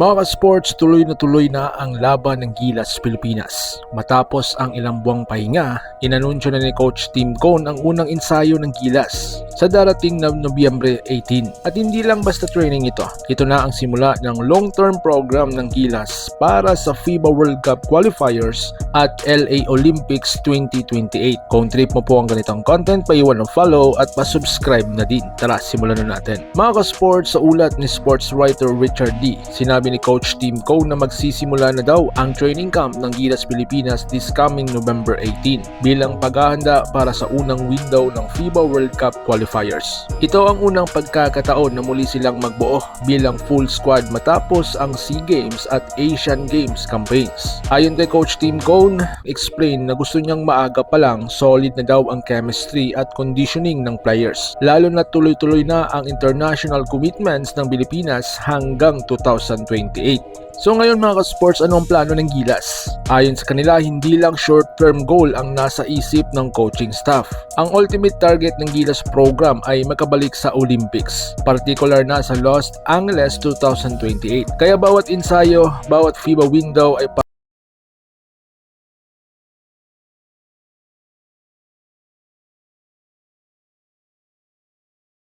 Mga ka-sports, tuloy na tuloy na ang laban ng Gilas Pilipinas. Matapos ang ilang buwang pahinga, inanunsyo na ni Coach Tim Cone ang unang ensayo ng Gilas sa darating na Nobyembre 18. At hindi lang basta training ito. Ito na ang simula ng long-term program ng Gilas para sa FIBA World Cup qualifiers at LA Olympics 2028. Kung trip mo po ang ganitong content, paiwan ng follow at pa-subscribe na din. Tara, simulan na natin. Mga ka-sports, sa ulat ni sports writer Richard D, sinabi ni Coach Tim Cone na magsisimula na daw ang training camp ng Gilas Pilipinas this coming November 18 bilang paghahanda para sa unang window ng FIBA World Cup qualifiers. Ito ang unang pagkakataon na muli silang magbuo bilang full squad matapos ang SEA Games at Asian Games campaigns. Ayon kay Coach Tim Cone, explain na gusto niyang maaga pa lang solid na daw ang chemistry at conditioning ng players, lalo na tuloy-tuloy na ang international commitments ng Pilipinas hanggang 2028. So ngayon mga ka-sports, ano ang plano ng Gilas? Ayon sa kanila, hindi lang short-term goal ang nasa isip ng coaching staff. Ang ultimate target ng Gilas program ay makabalik sa Olympics, particular na sa Los Angeles 2028. Kaya bawat ensayo, bawat FIBA window ay